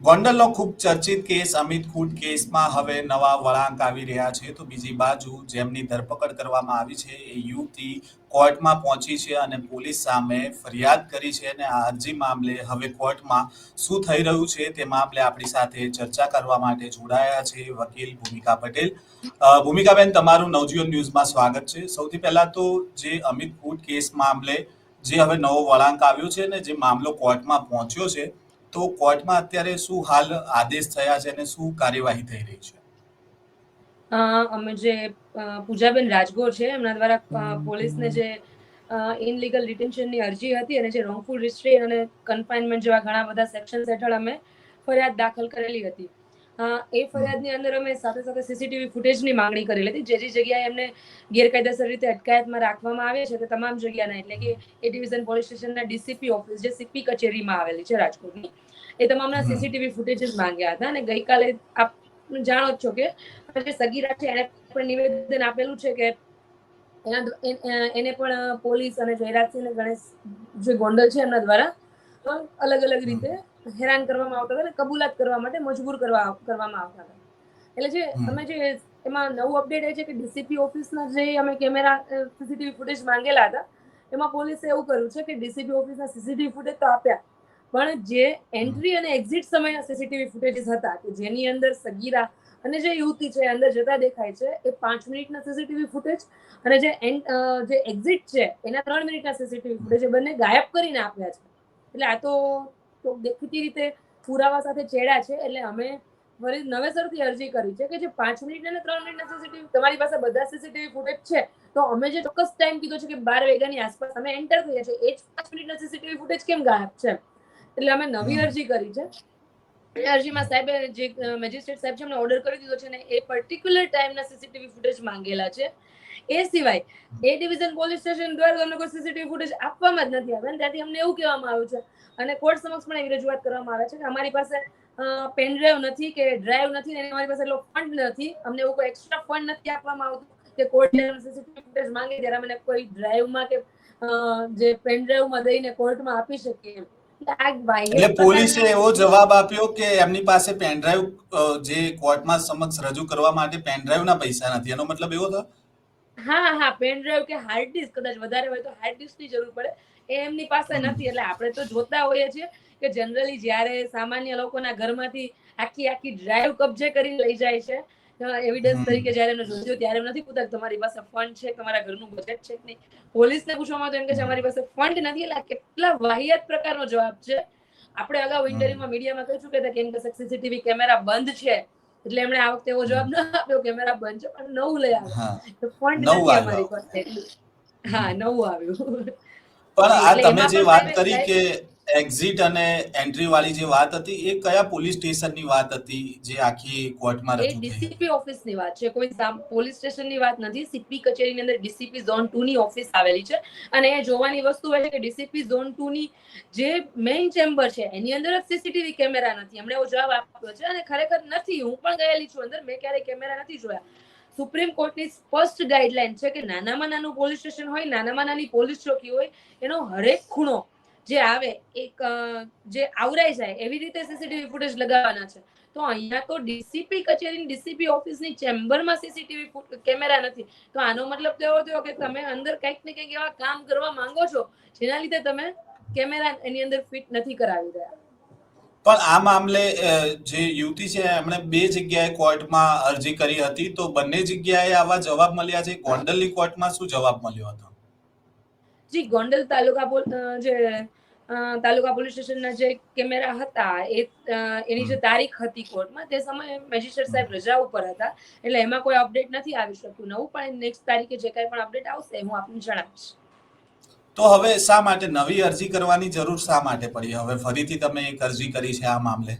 ગોંડલનો ખૂબ ચર્ચિત કેસ, અમિત ખૂટ કેસમાં હવે નવા વળાંક આવી રહ્યા છે. તો બીજી બાજુ જેમની ધરપકડ કરવામાં આવી છે, એ યુવતી કોર્ટમાં પહોંચી છે અને પોલીસ સામે ફરિયાદ કરી છે અને આ અરજી મામલે હવે કોર્ટમાં શું થઈ રહ્યું છે તે મામલે આપણી સાથે ચર્ચા કરવા માટે જોડાયા છે વકીલ ભૂમિકા પટેલ. ભૂમિકાબેન, તમારું નવજીવન ન્યૂઝમાં સ્વાગત છે. સૌથી પહેલા તો જે અમિત ખૂટ કેસ મામલે જે હવે નવો વળાંક આવ્યો છે ને જે મામલો કોર્ટમાં પહોંચ્યો છે તો કોર્ટમાં અત્યારે શું હાલ આદેશ થયા છે અને શું કાર્યવાહી થઈ રહી છે? અમે જે પૂજાબેન રાજગોર છે, એમના દ્વારા પોલીસને જે ઇનલીગલ ડિટેન્શનની અરજી હતી અને જે રોંગફુલ રિસ્ટ્રી અને કન્ફાઇનમેન્ટ જેવા ઘણા બધા સેક્શન્સ હેઠળ અમે ફરિયાદ દાખલ કરેલી હતી. એ ફરિયાદની અંદર અમે સાથે સાથે સીસીટીવી ફૂટેજની માંગણી કરેલી હતી જે જે જગ્યાએ એમને ગેરકાયદેસર રીતે અટકાયતમાં રાખવામાં આવે છે તે તમામ જગ્યાના એટલે કે એ ડિવિઝન પોલીસ સ્ટેશનના ડીસીપી ઓફિસ જે સીપી કચેરીમાં આવેલી છે રાજકોટની એ તમામના. સીસીટીવી ફૂટેજ માંગ્યા હતા. અને ગઈકાલે આપ જાણો જ છો કે જે સગીરા છે એને પણ નિવેદન આપેલું છે કે એના એને પણ પોલીસ અને જયરાજસિંહ અને ગણેશ જે ગોંડલ છે એમના દ્વારા અલગ અલગ રીતે હેરાન કરવામાં આવતા હતા અને કબૂલાત કરવા માટે મજબૂર કરવા કરવામાં આવતા હતા એટલે જે. અમે જે એમાં નવું અપડેટ એ છે કે ડીસીપી ઓફિસના જે અમે કેમેરા સીસીટીવી ફૂટેજ માંગેલા હતા એમાં પોલીસે એવું કર્યું છે કે ડીસીપી ઓફિસના સીસીટીવી ફૂટેજ તો આપ્યા પણ જે એન્ટ્રી અને એક્ઝિટ સમયના સીસીટીવી ફૂટેજીસ હતા કે જેની અંદર સગીરા અને જે યુવતી છે અંદર જતા દેખાય છે એ પાંચ મિનિટના સીસીટીવી ફૂટેજ અને જે જે એક્ઝિટ છે એના ત્રણ મિનિટના સીસીટીવી ફૂટેજ એ બંને ગાયબ કરીને આપ્યા છે એટલે આ તો તો દેખીતી રીતે પુરાવા સાથે છેડ્યા છે એટલે અમે વળી નવેસરથી અરજી કરી છે કે જે પાંચ મિનિટ અને ત્રણ મિનિટના સીસીટીવી તમારી પાસે બધા સીસીટીવી ફૂટેજ છે તો અમે જે ચોક્કસ ટાઈમ કીધો છે કે બાર વાગ્યાની આસપાસ અમે એન્ટર થયા છે એ જ પાંચ મિનિટના સીસીટીવી ફૂટેજ કેમ ગાયબ છે? એટલે અમે નવી અરજી કરી છે. એ અરજીમાં સાહેબે જે મેજિસ્ટ્રેટ સાહેબ છે એમને ઓર્ડર કરી દીધો છે ને એ પર્ટિક્યુલર ટાઈમના સીસીટીવી ફૂટેજ માંગેલા છે. એ સિવાય એ ડિવિઝન પોલીસ સ્ટેશન દ્વારા તમને કોઈ સીસીટીવી ફૂટેજ આપવામાં જ નથી આવે અને ત્યાંથી અમને એવું કહેવામાં આવ્યું છે. અને કોર્ટ સમક્ષ પણ એવી રજૂઆત કરવામાં આવે છે કે અમારી પાસે પેન ડ્રાઈવ નથી કે ડ્રાઈવ નથી અને અમારી પાસે એટલો ફંડ નથી. અમને એવું કોઈ એક્સ્ટ્રા ફંડ નથી આપવામાં આવતું કે કોર્ટ સીસીટીવી ફૂટેજ માંગે ત્યારે અમને કોઈ ડ્રાઈવમાં કે જે પેન ડ્રાઈવમાં દઈને કોર્ટમાં આપી શકીએ. એટલે પોલીસે એવો જવાબ આપ્યો કે એમની પાસે પેનડ્રાઈવ જે કોર્ટમાં સમક્ષ રજૂ કરવા માટે પેનડ્રાઈવના પૈસા નથી. એનો મતલબ એવો થયો? હા હા પેન ડ્રાઈવ કે હાર્ડ ડિસ્ક કદાચ વધારે હોય તો હાર્ડ ડિસ્કની જરૂર પડે. એ એમની પાસે નથી એટલે આપણે તો જોતા હોઈએ છીએ કે જનરલી જ્યારે સામાન્ય લોકોના ઘરમાંથી આખી આખી ડ્રાઈવ કબજે કરી લઈ જાય છે એવિડન્સ તરીકે જ્યારે એમને જોજો ત્યારે એમ નથી પૂછતા કે તમારી પાસે ફંડ છે તમારા ઘરનું બજેટ છે કે નહીં. પોલીસને પૂછવામાં તો એમ કે છે અમારી પાસે ફંડ નથી. એટલે કેટલા વાહિયાત પ્રકારનો જવાબ છે. આપણે અગાઉ. ઇન્ટરવ્યુમાં મીડિયામાં કહ્યું કે કેમ કે સીસીટીવી કેમેરા બંધ છે. એટલે એમણે આ વખતે એવો જવાબ ન આપ્યો કેમેરા બંધ છે પણ નવું લઈ આવ્યો. ફંડ નવું નથી. અમારી પાસે. હા નવું આવ્યું. પણ આ તમે જે વાત કરી કે એક્ઝિટ અને એન્ટ્રી વાળી જે વાત હતી એ કયા પોલીસ સ્ટેશનની વાત હતી જે આખી કોર્ટમાં રજૂ થઈ? ડીસીપી ઓફિસની વાત છે. કોઈ પોલીસ સ્ટેશનની વાત નથી. સીપી કચેરીની અંદર ડીસીપી ઝોન ટુ ની ઓફિસ આવેલી છે. અને એ જોવાની વસ્તુ એ છે કે ડીસીપી ઝોન 2 ની જે મેઇન ચેમ્બર છે એની અંદર જ સીસીટીવી કેમેરા નથી. એમણે એવો જવાબ આપ્યો છે અને ખરેખર નથી. હું પણ ગયેલી છું અંદર. મેં ક્યારેય કેમેરા નથી જોયા. સુપ્રીમ કોર્ટની સ્પષ્ટ ગાઈડલાઈન છે કે નાનામાં નાનું પોલીસ સ્ટેશન હોય નાનામાં નાની પોલીસ ચોકી હોય એનો હરેક ખૂણો જે આવે એક જે આવરાઈ જાય એવી રીતે સીસીટીવી ફૂટેજ લગાવવાના છે. તો અહીંયા તો ડીસીપી કચેરી ડીસીપી ઓફિસની ચેમ્બરમાં સીસીટીવી કેમેરા નથી. તો આનો મતલબ તો એવો થયો કે તમે અંદર કંઈક ને કંઈક એવા કામ કરવા માંગો છો જેના લીધે તમે કેમેરા એની અંદર ફિટ નથી કરાવી રહ્યા. પણ આ મામલે જે યુવતી છે એમણે બે જગ્યાએ કોર્ટમાં અરજી કરી હતી તો બંને જગ્યાએ આવા જવાબ મળ્યા છે? ગોંડલની કોર્ટમાં શું જવાબ મળ્યો હતો? જી ગોંડલ તાલુકા જે તાલુકા પોલીસ સ્ટેશનના જે કેમેરા હતા એ એની જે તારીખ હતી કોર્ટમાં તે સમયે મેજિસ્ટ્રેટ સાહેબ રજા ઉપર હતા. એટલે એમાં કોઈ અપડેટ નથી આવી શકતું નવું પણ નેક્સ્ટ તારીખે જે કાંઈ પણ અપડેટ આવશે હું આપને જણાવીશ. તો હવે શા માટે નવી અરજી કરવાની જરૂર શા માટે પડી? હવે ફરીથી તમે એક અરજી કરી છે આ મામલે.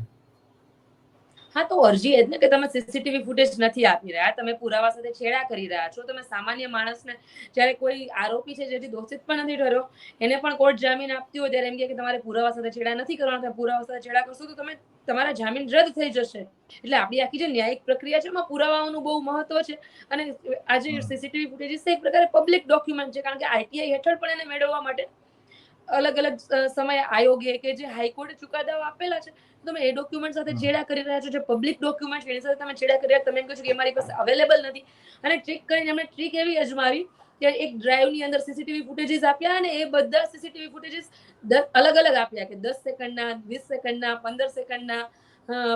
હા તો અરજી એ જ ને કે તમે સીસીટીવી ફૂટેજ નથી આપી રહ્યા. તમે પુરાવા સાથે છેડા કરી રહ્યા છો. તમે સામાન્ય માણસને જ્યારે કોઈ આરોપી છે જેથી દોષિત પણ નથી ઠર્યો એને પણ કોર્ટ જામીન આપતી હોય ત્યારે એમ કે તમારે પુરાવા સાથે છેડા નથી કરવાના. તમે પુરાવા સાથે છેડા કરશો તો તમે તમારા જામીન રદ થઈ જશે. એટલે આપણી આખી જે ન્યાયિક પ્રક્રિયા છે એમાં પુરાવાઓનું બહુ મહત્વ છે. અને આજે સીસીટીવી ફૂટેજ છે એક પ્રકારે પબ્લિક ડોક્યુમેન્ટ છે. કારણ કે આઈટીઆઈ હેઠળ પણ એને મેળવવા માટે અલગ અલગ સમયે આયોગે કે જે હાઈકોર્ટે ચુકાદાઓ આપેલા છે તમે એ ડોક્યુમેન્ટ સાથે. ચેડા કરી રહ્યા છો જે પબ્લિક ડોક્યુમેન્ટ એની સાથે તમે ચેડા કરી રહ્યા તમે એમ કહો છો કે એ મારી પાસે અવેલેબલ નથી. અને ટ્રીક કરીને એમણે ટ્રીક એવી અજમાવી કે એક ડ્રાઈવની અંદર સીસીટીવી ફૂટેજીસ આપ્યા અને એ બધા સીસીટીવી ફૂટેજીસ અલગ અલગ આપ્યા કે દસ સેકન્ડના વીસ સેકન્ડના પંદર સેકન્ડના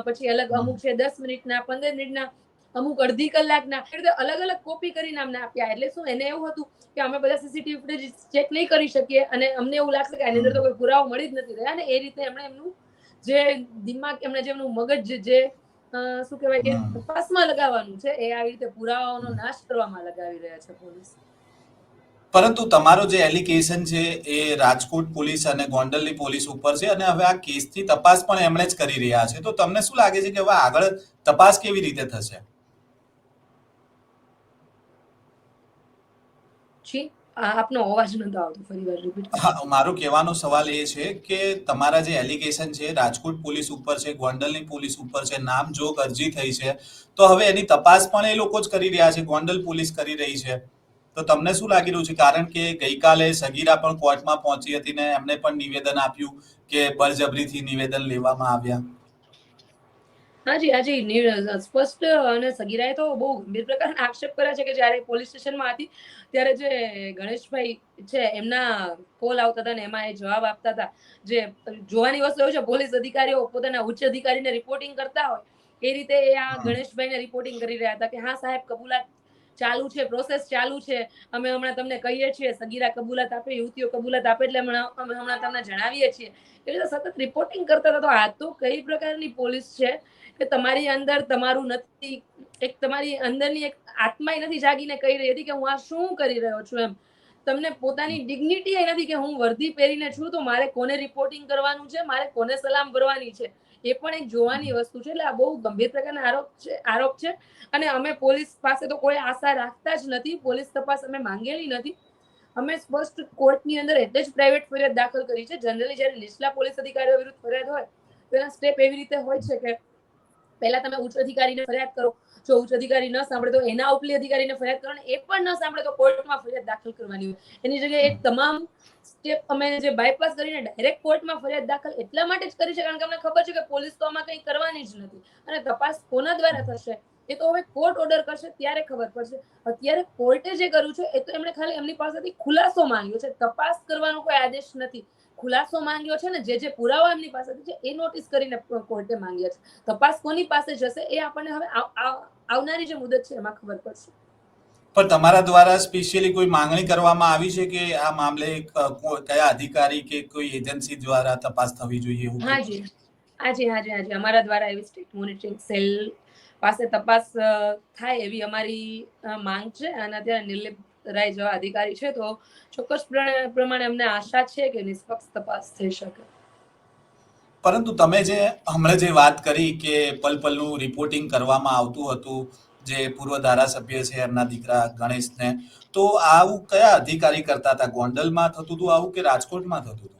પછી અલગ અમુક છે દસ મિનિટના પંદર મિનિટના અમુક અડધી કલાકના. એ રીતે અલગ અલગ કોપી કરીને અમને આપ્યા. એટલે શું એને એવું હતું કે અમે બધા સીસીટીવી ફૂટેજ ચેક નહીં કરી શકીએ અને અમને એવું લાગશે કે આની અંદર તો કોઈ પુરાવો મળી જ નથી રહ્યા અને એ રીતે એમણે એમનું જે દિમાગ એમણે જેમનું મગજ જે- શું કહેવાય કે તપાસમાં લગાવવાનું છે એ આવી રીતે પુરાવાઓનો નાશ કરવામાં લગાવી રહ્યા છે પોલીસ. પરંતુ તમારો જે એલિગેશન છે એ રાજકોટ પોલીસ અને ગોંડલની પોલીસ ઉપર છે અને હવે આ કેસથી તપાસ પણ એમણે જ કરી રહ્યા છે. તો તમને શું લાગે છે કે હવે આગળ તપાસ કેવી રીતે થશે? જી. આપનો અવાજ નતો આવતો, ફરી રિપીટ હા, મારો કહેવાનો સવાલ એ છે કે તમારા જે એલિગેશન છે, રાજકોટ પોલીસ ઉપર છે, ગોંડલની પોલીસ ઉપર છે નામ જોગ અરજી થઈ છે, તો હવે એની તપાસ પણ એ લોકો જ કરી રહ્યા છે, ગોંડલ પોલીસ કરી રહી છે. તો તમને શું લાગી રહ્યું છે? કારણ કે ગઈકાલે સગીરા પણ કોર્ટમાં પહોંચી હતી ને એમને પણ નિવેદન આપ્યું કે બળજબરીથી નિવેદન લેવામાં આવ્યા. હાજી હાજી નિર- સ્પષ્ટ અને સગીરાએ તો બહુ ગંભીર પ્રકારના આક્ષેપ કર્યા છે કે જ્યારે પોલીસ સ્ટેશનમાં હતી ત્યારે જે ગણેશભાઈ છે એમના કોલ આવતા હતા ને એમાં એ જવાબ આપતા હતા. જે જોવાની વસ્તુ એવું છે પોલીસ અધિકારીઓ પોતાના ઉચ્ચ અધિકારીને રિપોર્ટિંગ કરતા હોય એ રીતે એ આ ગણેશભાઈને રિપોર્ટિંગ કરી રહ્યા હતા કે હા સાહેબ કબૂલાત ચાલુ છે પ્રોસેસ ચાલુ છે. અમે હમણાં તમને કહીએ છીએ, સગીરા કબૂલાત આપે, યુવતીઓ કબૂલાત આપે એટલે અમે હમણાં તમને જણાવીએ છીએ. એ રીતે સતત રિપોર્ટિંગ કરતા હતા, તો આ તો કઈ પ્રકારની પોલીસ છે કે તમારી અંદર તમારું નથી, એક તમારી અંદરની એક આત્મા નથી જાગીને કહી રહી હતી કે હું આ શું કરી રહ્યો છું એમ. તમને પોતાની ડિગ્નિટી નથી કે હું વર્ધી પહેરીને છું તો મારે કોને રિપોર્ટિંગ કરવાનું છે? મારે કોને સલામ ભરવાની છે? એ પણ એક જોવાની વસ્તુ છે. એટલે આ બહુ ગંભીર પ્રકારના આરોપ છે આરોપ છે. અને અમે પોલીસ પાસે તો કોઈ આશા રાખતા જ નથી. પોલીસ તપાસ અમે માંગેલી નથી. અમે સ્પષ્ટ કોર્ટની અંદર એટલે જ પ્રાઇવેટ ફરિયાદ દાખલ કરી છે. જનરલી જ્યારે નીચલા પોલીસ અધિકારીઓ વિરુદ્ધ ફરિયાદ હોય, તો એના સ્ટેપ એવી રીતે હોય છે કે પહેલા તમે ઉચ્ચ અધિકારીને ફરિયાદ કરો. જો ઉચ્ચ અધિકારી ન સાંભળે તો એના ઉપલી અધિકારીને ફરિયાદ કરો એ પણ ન સાંભળે તો કોર્ટમાં ફરિયાદ દાખલ કરવાની હોય. એની જગ્યાએ તમામ સ્ટેપ અમે જે બાયપાસ કરીને ડાયરેક્ટ કોર્ટમાં ફરિયાદ દાખલ એટલા માટે જ કરી છે, કારણ કે અમને ખબર છે કે પોલીસ તો આમાં કંઈ કરવાની જ નથી. અને તપાસ કોના દ્વારા થશે? એ તો હવે કોર્ટ ઓર્ડર કરશે, ત્યારે ખબર પડશે. અત્યારે કોર્ટે જે કર્યું છે, એ તો એમણે ખાલી એમની પાસેથી ખુલાસો માંગ્યો છે. તપાસ કરવાનો કોઈ આદેશ નથી. ખુલાસો માંગ્યો છે ને જે જે પુરાવા એમની પાસેથી છે એ નોટિસ કરીને કોર્ટે માંગ્યા છે. તપાસ કોની પાસે જશે એ આપણને હવે આવ- આવ- આવનારી જે મુદત છે એમાં ખબર પડશે. પણ તમારા દ્વારા સ્પેશિયલી કોઈ માંગણી કરવામાં આવી છે કે આ મામલે કયા અધિકારી કે કોઈ એજન્સી દ્વારા તપાસ થવી જોઈએ એવું હાજી. હાજી હાજી હાજી. અમારા દ્વારા એવી સ્ટેટ મોનિટરિંગ સેલ પાસે તપાસ થાય એવી અમારી માંગ છે. અને અત્યારે નિર્લિપ રાય જેવા અધિકારી છે, તો ચોક્કસ પ્રમાણે અમને આશા છે કે નિષ્પક્ષ તપાસ થઈ શકે. પરંતુ તમે જે હમણાં જે વાત કરી કે પલ પલનું રિપોર્ટિંગ કરવામાં આવતું હતું, જે પૂર્વ ધારાસભ્ય છે, એમના દીકરા ગણેશને, તો આવું કયા અધિકારી કરતા હતા? ગોંડલમાં થતું હતું આવું કે રાજકોટમાં થતું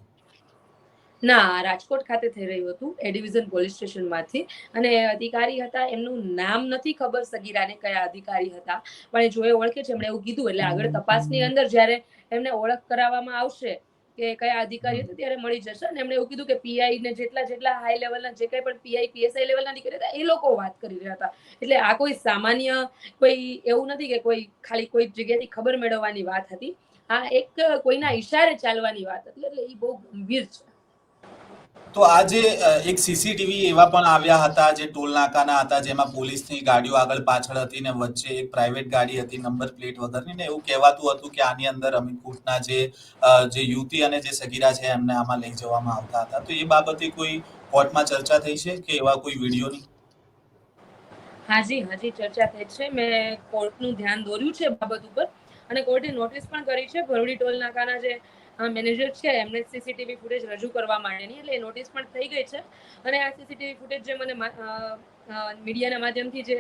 ના, રાજકોટ ખાતે થઈ રહ્યું હતું, એ ડિવિઝન પોલીસ સ્ટેશનમાંથી. અને અધિકારી હતા, એમનું નામ નથી ખબર, સગીરાને કયા અધિકારી હતા. પણ જો એ ઓળખે છે, એમણે એવું કીધું, એટલે આગળ તપાસની અંદર જ્યારે એમને ઓળખ કરાવવામાં આવશે કે કયા અધિકારી હતા, ત્યારે મળી જશે. અને એમણે એવું કીધું કે પીઆઈ ને જેટલા જેટલા હાઈ લેવલના જે કંઈ પણ પીઆઈ પીએસઆઈ લેવલના અધિકારી હતા, એ લોકો વાત કરી રહ્યા હતા. એટલે આ કોઈ સામાન્ય કોઈ એવું નથી કે કોઈ ખાલી કોઈ જગ્યાથી ખબર મેળવવાની વાત હતી. આ એક કોઈના ઈશારે ચાલવાની વાત હતી, એટલે એ બહુ ગંભીર છે. તો આજે એક સીસીટીવી એવા પણ આવ્યા હતા જે ટોલ નાકાના હતા, જેમાં પોલીસની ગાડીઓ આગળ પાછળ હતી ને વચ્ચે એક પ્રાઇવેટ ગાડી હતી નંબર પ્લેટ વગરની ને એવું કહેવાતું હતું કે આની અંદર અમીરકોટના જે જે યુવતી અને જે સગીરા છે એમને આમાં લઈ જવામાં આવતા હતા. તો એ બાબતે કોઈ કોર્ટમાં ચર્ચા થઈ છે કે એવા કોઈ વિડીયોની? હાજી હાજી, ચર્ચા થઈ છે. મેં કોર્ટનું ધ્યાન દોર્યું છે બાબત ઉપર. અને કોર્ટે નોટિસ પણ કરી છે, ભરૂડી ટોલ નાકાના જે મેનેજર છે, એમને સીસીટીવી ફૂટેજ રજૂ કરવા માટેની, એટલે એ નોટિસ પણ થઈ ગઈ છે અને આ સીસીટીવી ફૂટેજ જે મને મીડિયાના માધ્યમથી જે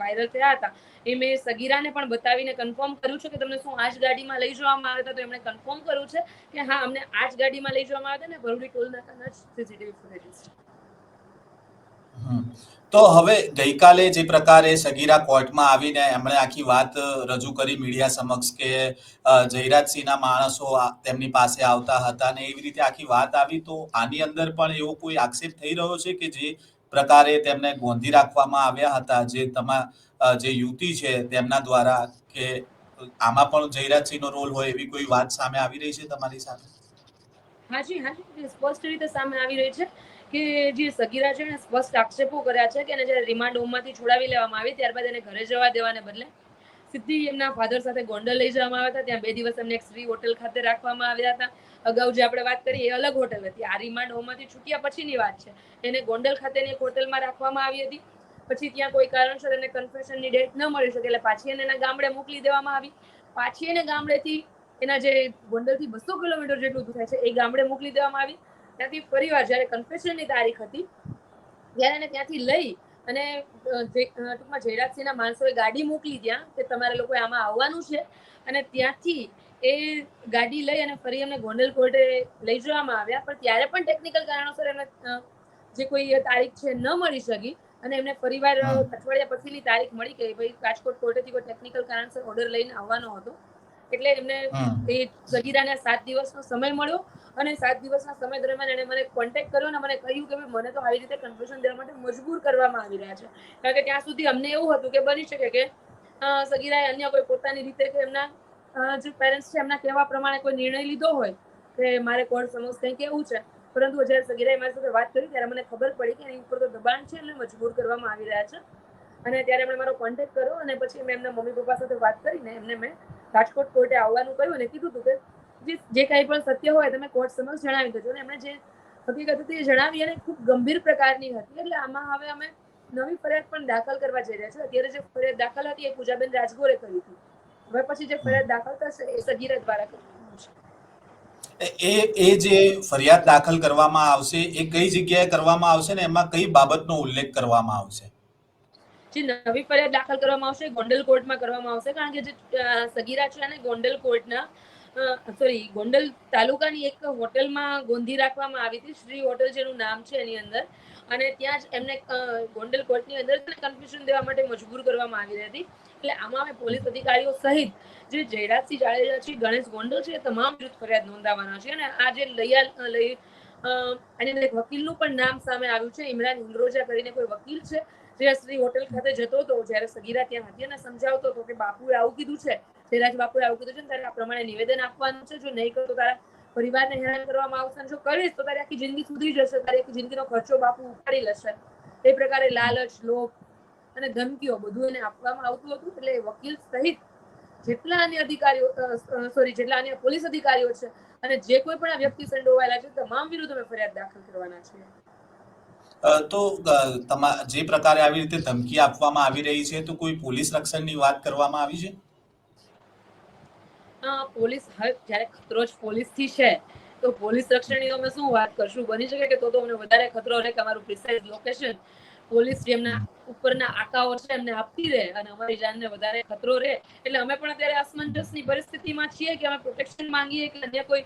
વાયરલ થયા હતા, એ મેં સગીરાને પણ બતાવીને કન્ફર્મ કર્યું છે કે તમને શું આ જ ગાડીમાં લઈ જવામાં આવ્યા હતા તો એમણે કન્ફર્મ કર્યું છે કે હા, અમને આ જ ગાડીમાં લઈ જવામાં આવ્યા હતા ને ભરૂડી ટોલ નાકાના સીસીટીવી ફૂટેજ છે. તો હવે ગઈકાલે જે પ્રકારે સગીરા કોર્ટમાં આવીને એમણે આખી વાત રજૂ કરી મીડિયા સમક્ષ કે જયરાજસિંહના માણસો તેમની પાસે આવતા હતા ને એવી રીતે આખી વાત આવી. તો આની અંદર પણ એવો કોઈ આક્ષેપ થઈ રહ્યો છે કે જે પ્રકારે તેમને ગોંધી રાખવામાં આવ્યા હતા? જે તમા જે યુવતી છે તેમના દ્વારા કે આમાં પણ જયરાજસિંહનો રોલ હોય એવી કોઈ વાત સામે આવી રહી છે તમારી સાથે? હાજી હાજી. સ્પષ્ટ રીતે સામે આવી રહી છે. કે જે સગીરા છે એને સ્પષ્ટ આક્ષેપો કર્યા છે કે એને જ્યારે રિમાન્ડ હોમમાંથી છોડાવી લેવામાં આવી ત્યારબાદ એને ઘરે જવા દેવાને બદલે સીધી એમના ફાધર સાથે ગોંડલ લઈ જવામાં આવ્યા હતા. ત્યાં બે દિવસ એમને એક શ્રી હોટલ ખાતે રાખવામાં આવ્યા હતા. અગાઉ જે આપણે વાત કરી એ અલગ હોટલ હતી. આ રિમાન્ડ હોમમાંથી છૂટ્યા પછીની વાત છે. એને ગોંડલ ખાતેની એક હોટલમાં રાખવામાં આવી હતી. પછી ત્યાં કોઈ કારણસર એને કન્ફેશનની ડેટ ન મળી શકે એટલે પાછી એને એના ગામડે મોકલી દેવામાં આવી. પાછી એને ગામડેથી એના જે ગોંડલથી બસો કિલોમીટર જેટલું દૂર થાય છે એ ગામડે મોકલી દેવામાં આવી. ત્યાંથી ફરીવાર જ્યારે કન્ફેશનની તારીખ હતી ત્યારે એને ત્યાંથી લઈ અને જે ટૂંકમાં જયરાજસિંહના માણસોએ ગાડી મોકલી ત્યાં કે તમારે લોકોએ આમાં આવવાનું છે અને ત્યાંથી એ ગાડી લઈ અને ફરી એમને ગોંડલ કોર્ટે લઈ જવામાં આવ્યા. પણ ત્યારે પણ ટેકનિકલ કારણોસર એમને જે કોઈ તારીખ છે ન મળી શકી અને એમને ફરીવાર અઠવાડિયા પછીની તારીખ મળી કે ભાઈ રાજકોટ કોર્ટેથી કોઈ ટેકનિકલ કારણસર ઓર્ડર લઈને આવવાનો હતો. એટલે એમને એ સગીરાને સાત દિવસનો સમય મળ્યો અને સાત દિવસના સમય દરમિયાન એણે મને કોન્ટેક્ટ કર્યો અને મને કહ્યું કે મને તો આવી રીતે કન્ફ્યુઝન દેવા માટે મજબૂર કરવામાં આવી રહ્યા છે. કારણ કે ત્યાં સુધી અમને એવું હતું કે બની શકે કે સગીરાએ અન્ય કોઈ પોતાની રીતે કે એમના જે પેરેન્ટ્સ છે એમના કહેવા પ્રમાણે કોઈ નિર્ણય લીધો હોય કે મારે કોર્ટ સમક્ષ કંઈ કેવું છે. પરંતુ જ્યારે સગીરાએ મારી સાથે વાત કરી ત્યારે મને ખબર પડી કે એની ઉપર તો દબાણ છે એમને મજબૂર કરવામાં આવી રહ્યા છે. અને ત્યારે એમણે મારો કોન્ટેક્ટ કર્યો અને પછી મેં એમના મમ્મી પપ્પા સાથે વાત કરીને એમને મેં રાજકોટ કોર્ટે આવવાનું કહ્યું અને કીધું હતું કે જે જે કાંઈ પણ સત્ય હોય તમે કોર્ટ સમક્ષ જણાવી દેજો. અને એમણે જે હકીકત હતી એ જણાવી અને ખૂબ ગંભીર પ્રકારની હતી. એટલે આમાં હવે અમે નવી ફરિયાદ પણ દાખલ કરવા જઈ રહ્યા છે અત્યારે જે ફરિયાદ દાખલ હતી એ પૂજાબેન રાજગોરે કરી હતી. હવે પછી જે ફરિયાદ દાખલ થશે એ સગીરા દ્વારા કરવાનું છે એ એ જે ફરિયાદ દાખલ કરવામાં આવશે, એ કઈ જગ્યાએ કરવામાં આવશે ને? એમાં કઈ બાબતનો ઉલ્લેખ કરવામાં આવશે? જે નવી ફરિયાદ દાખલ કરવામાં આવશે, ગોંડલ કોર્ટમાં કરવામાં આવશે, કારણ કે જે સગીરા છે અને ગોંડલ કોર્ટના સોરી ગોંડલ તાલુકાની એક હોટલમાં ગોંધી રાખવામાં આવી હતી, શ્રી હોટલ જેનું નામ છે એની અંદર. અને ત્યાં જ એમને ગોંડલ કોર્ટની અંદર કન્ફ્યુઝન દેવા માટે મજબૂર કરવામાં આવી હતી. એટલે આમાં અમે પોલીસ અધિકારીઓ સહિત જે જયરાજસિંહ જાડેજા છે, ગણેશ ગોંડલ છે તમામ વિરુદ્ધ ફરિયાદ નોંધાવાના છે. અને આ જે લઈ અને એક વકીલનું પણ નામ સામે આવ્યું છે. ઇમરાન ઇન્દ્રોજા કરીને કોઈ વકીલ છે. શ્રી હોટેલ ખાતે જતો હતો, જ્યારે સગીરા ત્યાં હતી અને સમજાવતો હતો કે બાપુએ આવું કીધું છે જયરાજ બાપુએ આવું કીધું છે ત્યારે આ પ્રમાણે નિવેદન આપવાનું છે. જો નહીં કરો તારા પરિવારને હેરાન કરવામાં આવશે જો કરીશ તો તારી આખી જિંદગી સુધરી જશે, તારી આખી જિંદગીનો ખર્ચો બાપુ ઉપાડી લેશે. એ પ્રકારે લાલચ, લોભ અને ધમકીઓ બધું એને આપવામાં આવતું હતું. એટલે વકીલ સહિત જેટલા અન્ય અધિકારીઓ સોરી જેટલા અન્ય પોલીસ અધિકારીઓ છે અને જે કોઈ પણ આ વ્યક્તિ સંડોવાયેલા છે, તમામ વિરુદ્ધ અમે ફરિયાદ દાખલ કરવાના છીએ. તો જે પ્રકારે આવી રીતે ધમકી આપવામાં આવી રહી છે, તો કોઈ પોલીસ રક્ષણની વાત કરવામાં આવી છે? પોલીસ જ્યારે ખતરો જ પોલીસથી છે, તો પોલીસ રક્ષણની અમે શું વાત કરશું? બની શકે કે તો તો અમને વધારે ખતરો રહે કે અમારું પ્રિસાઇઝ લોકેશન પોલીસ જેમના ઉપરના આકાઓ છે, એમને આપતી રહે અને અમારી જાનને વધારે ખતરો રહે. એટલે અમે પણ અત્યારે અસમંજસની પરિસ્થિતિમાં છીએ કે અમે પ્રોટેક્શન માંગીએ કે અન્ય કોઈ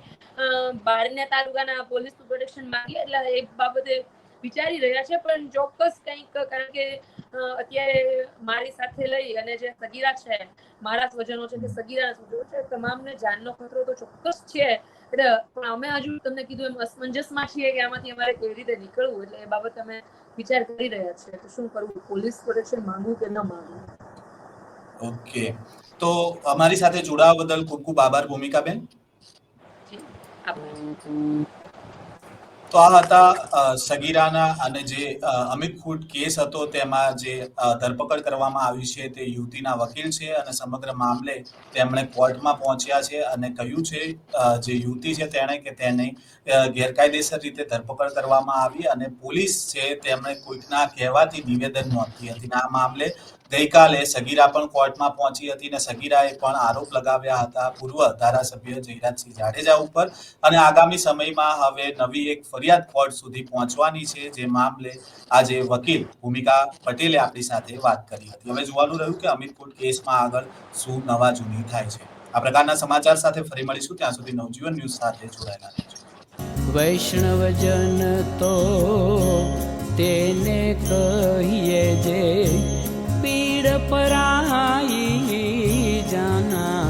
બહારના તાલુકાના પોલીસનું પ્રોટેક્શન માંગીએ. એટલે એ બાબતે વિચારી રહ્યા છે પણ ચોક્કસ કંઈક કારણ કે અત્યારે મારી સાથે લઈ અને જે સગીરા છે મારા સ્વજનો છે કે સગીરાના સ્વજનો છે તમામને જાનનો ખતરો તો ચોક્કસ છે એટલે પણ અમે હજુ તમને કીધું એમ અસમંજસમાં છીએ કે આમાંથી અમારે કેવી રીતે નીકળવું એટલે એ બાબત અમે વિચાર કરી રહ્યા છીએ કે શું કરવું પોલીસ પ્રોટેક્શન માંગવું કે ન માંગવું? ઓકે. તો અમારી સાથે જોડાવા બદલ ખૂબ ખૂબ આભાર ભૂમિકાબેન. જી આભાર. તો આ હતા સગીરાના અને જે અમિત ખૂટ કેસ હતો તેમાં જે ધરપકડ કરવામાં આવી છે તે યુવતીના વકીલ છે અને સમગ્ર મામલે તેમણે કોર્ટમાં પહોંચ્યા છે અને કહ્યું છે જે યુવતી છે તેણે કે તેને ગેરકાયદેસર રીતે ધરપકડ કરવામાં આવી અને પોલીસ છે તેમણે કોઈકના કહેવાથી નિવેદન નોંધી હતી. આ મામલે ગઈકાલે સગીરા પણ કોર્ટમાં પહોંચી હતી અને સગીરાએ પણ આરોપ લગાવ્યા હતા. પૂર્વ ધારાસભ્ય જયરાજસિંહ જાડેજા ઉપર અને આગામી સમયમાં હવે નવી એક ફરિયાદ કોર્ટ સુધી પહોંચવાની છે જે મામલે આજે વકીલ ભૂમિકા પટેલે આપણી સાથે વાત કરી હતી. હવે જોવાનું રહ્યું કે અમિત કોર્ટ કેસમાં આગળ શું નવા જૂની થાય છે. આ પ્રકારના સમાચાર સાથે ફરી મળીશું. ત્યાં સુધી નવજીવન ન્યૂઝ સાથે જોડાયેલા રહેજો. વૈષ્ણવજન તો તેને કહીએ જે પરાઈ જાના.